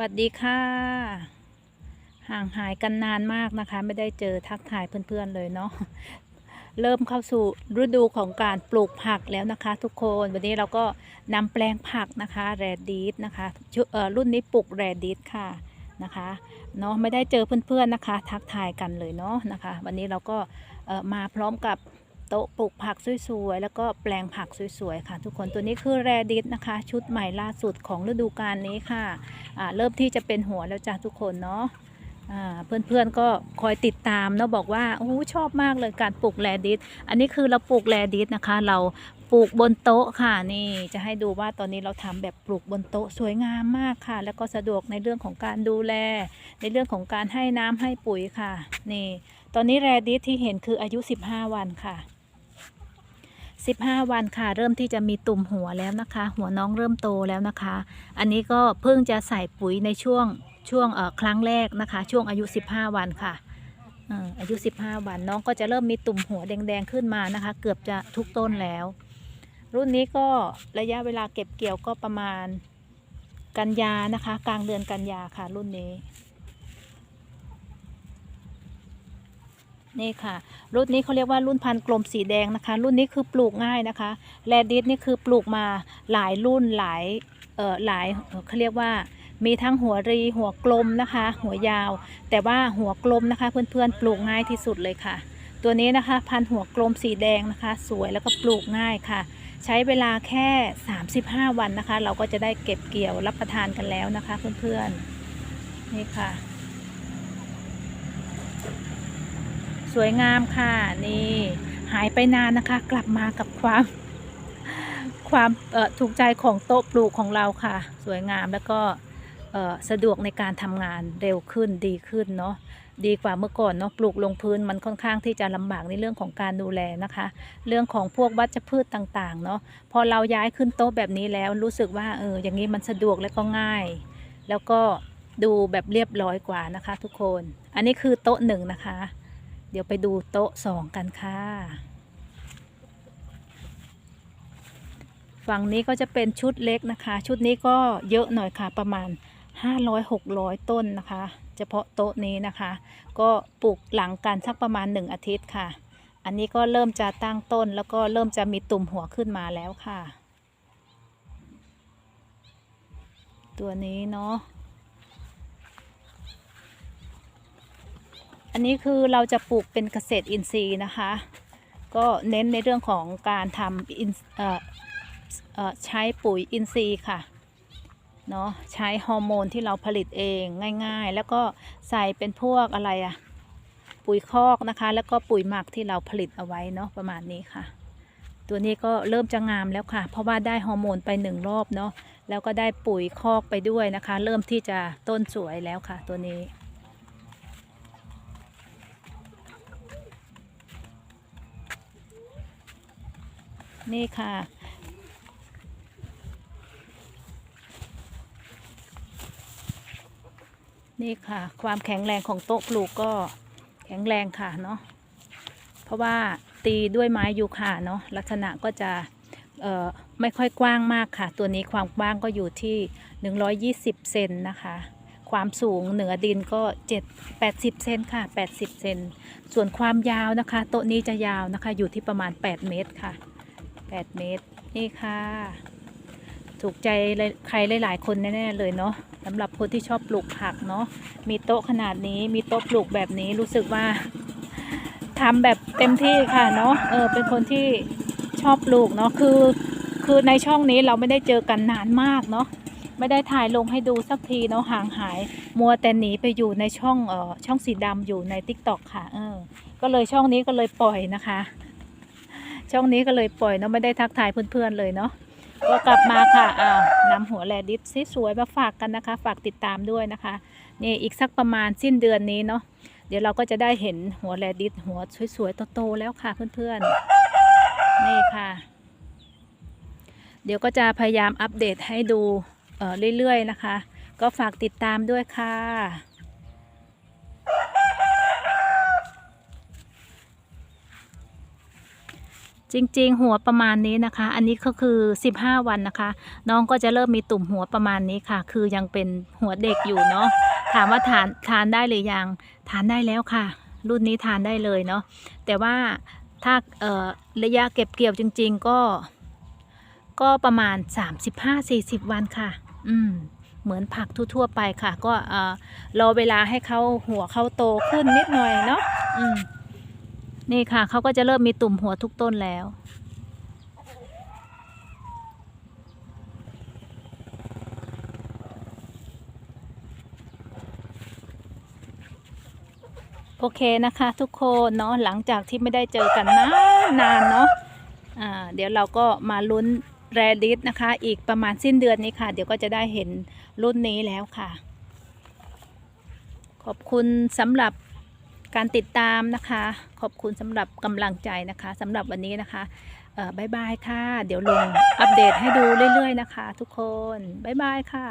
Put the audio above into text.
สวัสดีค่ะ ห่างหายกันนานมากนะคะ ไม่ได้เจอทักทายเพื่อนๆเลยเนาะเริ่มเข้าสู่ฤดูของการปลูกผักแล้วนะคะ ทุกคนวันนี้เราก็นำแปลงผักนะคะแรดดีสนะคะเออรุ่นนี้ปลูกแรดดีสค่ะนะคะเนาะไม่ได้เจอเพื่อนๆนะคะ ทักทายกันเลยเนาะนะคะ วันนี้เราก็มาพร้อมกับ โต๊ะปลูกผักสวยๆ แล้วก็แปลงผักสวยๆ ค่ะ ทุกคนตัวนี้คือแรดิสนะคะ ชุดใหม่ล่าสุดของฤดูกาลนี้ค่ะอ่าเริ่มที่จะเป็นหัวแล้วจ้าทุกคนเนาะเพื่อนๆก็คอยติดตามเนาะบอกว่าโอ้ชอบมากเลยการปลูกแรดิสอันนี้คือเราปลูกแรดิสนะคะ เราปลูกบนโต๊ะค่ะนี่จะให้ดูว่าตอนนี้เราทำแบบปลูกบนโต๊ะสวยงามมากค่ะ แล้วก็สะดวกในเรื่องของการดูแล ในเรื่องของการให้น้ำให้ปุ๋ยค่ะ นี่ ตอนนี้แรดิสที่เห็นคืออายุ 15 วันค่ะ 15 วันค่ะ เริ่มที่จะมีตุ่มหัวแล้วนะคะ หัวน้องเริ่มโตแล้วนะคะ อันนี้ก็เพิ่งจะใส่ปุ๋ยในช่วงช่วงเอ่อครั้งแรกนะคะ ช่วงอายุ 15 วันค่ะอ่ออายุ 15 วันน้องก็จะเริ่มมีตุ่มหัวแดงๆขึ้นมานะคะ เกือบจะทุกต้นแล้ว รุ่นนี้ก็ระยะเวลาเก็บเกี่ยวก็ประมาณกันยานะคะ กลางเดือนกันยาค่ะ รุ่นนี้ นี่ค่ะ รุ่นนี้เขาเรียกว่ารุ่นพันธุ์กลมสีแดงนะคะ รุ่นนี้คือปลูกง่ายนะคะแรดดิสนี่คือปลูกมาหลายรุ่นหลายเอ่อหลายเขาเรียกว่ามีทั้งหัวรีหัวกลมนะคะ หัวยาว แต่ว่าหัวกลมนะคะ เพื่อนๆปลูกง่ายที่สุดเลยค่ะ ตัวนี้นะคะ พันหัวกลมสีแดงนะคะ สวยแล้วก็ปลูกง่ายค่ะ ใช้เวลาแค่ 35 วันนะคะ เราก็จะได้เก็บเกี่ยวรับประทานกันแล้วนะคะ เพื่อนๆนี่ค่ะ วยงามค่ะ นี่หายไปนานนะคะ กลับมากับความ ความถูกใจของโต๊ะปลูกของเราค่ะ สวยงามแล้วก็สะดวกในการทำงานเร็วขึ้นดีขึ้นเนาะดีกว่าเมื่อก่อนเนาะปลูกลงพื้นมันค่อนข้างที่จะลำบากในเรื่องของการดูแลนะคะ เรื่องของพวกวัชพืชต่างๆเนาะพอเราย้ายขึ้นโต๊ะแบบนี้แล้วรู้สึกว่าเอออย่างนี้มันสะดวกและก็ง่าย แล้วก็ดูแบบเรียบร้อยกว่านะคะ ทุกคน อันนี้คือโต๊ะหนึ่งนะคะ เดี๋ยวไปดูโต๊ะสองกันค่ะ ฝั่งนี้ก็จะเป็นชุดเล็กนะคะ ชุดนี้ก็เยอะหน่อยค่ะประมาณ 500-600 ต้นนะคะ เฉพาะโต๊ะนี้นะคะ ก็ปลูกหลังกันสักประมาณ 1 อาทิตย์ค่ะ อันนี้ก็เริ่มจะตั้งต้นแล้วก็เริ่มจะมีตุ่มหัวขึ้นมาแล้วค่ะ ตัวนี้เนาะ อันนี้คือเราจะปลูกเป็นเกษตรอินทรีย์นะคะ ก็เน้นในเรื่องของการทำใช้ปุ๋ยอินทรีย์ค่ะเนาะใช้ฮอร์โมนที่เราผลิตเองง่าย ๆ แล้วก็ใส่เป็นพวกอะไรอะปุ๋ยคอกนะคะ แล้วก็ปุ๋ยหมักที่เราผลิตเอาไว้เนาะประมาณนี้ค่ะ ตัวนี้ก็เริ่มจะงามแล้วค่ะ เพราะว่าได้ฮอร์โมนไปหนึ่งรอบเนาะแล้วก็ได้ปุ๋ยคอกไปด้วยนะคะ เริ่มที่จะต้นสวยแล้วค่ะ ตัวนี้ นี่ค่ะ นี่ค่ะ ความแข็งแรงของโต๊ะปลูกก็แข็งแรงค่ะเนาะเพราะว่าตีด้วยไม้ยูคาเนาะลักษณะก็จะไม่ค่อยกว้างมากค่ะ ตัวนี้ความกว้างก็อยู่ที่ 120 เซนนะคะ ความสูงเหนือดินก็ 7 80 เซนค่ะ 80 เซน ส่วนความยาวนะคะ โต๊ะนี้จะยาวนะคะ อยู่ที่ประมาณ 8 เมตรค่ะ 8 เมตร นี่ค่ะ ถูกใจใครหลาย ๆ คนแน่ ๆ เลยเนาะสำหรับคนที่ชอบปลูกผักเนาะ มีโต๊ะขนาดนี้ มีโต๊ะปลูกแบบนี้รู้สึกว่าทำแบบเต็มที่ค่ะเนาะ เออ เป็นคนที่ชอบปลูกเนาะ คือ คือในช่องนี้เราไม่ได้เจอกันนานมากเนาะไม่ได้ถ่ายลงให้ดูสักทีเนาะห่างหาย มัวแต่หนีไปอยู่ในช่องเอ่อช่องสีดำอยู่ใน t ิ k t o k ค่ะเออก็เลยช่องนี้ก็เลยปล่อยนะคะ ช่องนี้ก็เลยปล่อยเนาะไม่ได้ทักทายเพื่อนๆเลยเนาะก็กลับมาค่ะอ้านำหัวแลดิสสวยๆมาฝากกันนะคะ ฝากติดตามด้วยนะคะนี่อีกสักประมาณสิ้นเดือนนี้เนาะเดี๋ยวเราก็จะได้เห็นหัวแลดิสหัวสวยๆโตๆแล้วค่ะเพื่อนๆนี่ค่ะ เดี๋ยวก็จะพยายามอัปเดตให้ดูเอ่อเรื่อยๆนะคะ ก็ฝากติดตามด้วยค่ะ จริงๆ หัวประมาณนี้นะคะ อันนี้ก็คือ 15 วันนะคะ น้องก็จะเริ่มมีตุ่มหัวประมาณนี้ค่ะ คือยังเป็นหัวเด็กอยู่เนาะถามว่าทานทานได้หรือยังทานได้แล้วค่ะ รุ่นนี้ทานได้เลยเนาะแต่ว่าถ้าระยะเก็บเกี่ยวจริง ๆ ก็ ก็ประมาณ 35-40 วันค่ะ อืมเหมือนผักทั่วๆไปค่ะ ก็เอ่อรอเวลาให้เขาหัวเขาโตขึ้นนิดหน่อยเนาะอืม นี่ค่ะเขาก็จะเริ่มมีตุ่มหัวทุกต้นแล้ว โอเคนะคะทุกคนเนาะหลังจากที่ไม่ได้เจอกันนานนานเนาะอ่าเดี๋ยวเราก็มาลุ้นแรดิสนะคะ อีกประมาณสิ้นเดือนนี้ค่ะ เดี๋ยวก็จะได้เห็นรุ่นนี้แล้วค่ะ ขอบคุณสำหรับ การติดตามนะคะ ขอบคุณสำหรับกำลังใจนะคะสำหรับวันนี้นะคะบายบายค่ะ เดี๋ยวลงอัปเดตให้ดูเรื่อยๆนะคะ ทุกคนบายบายค่ะ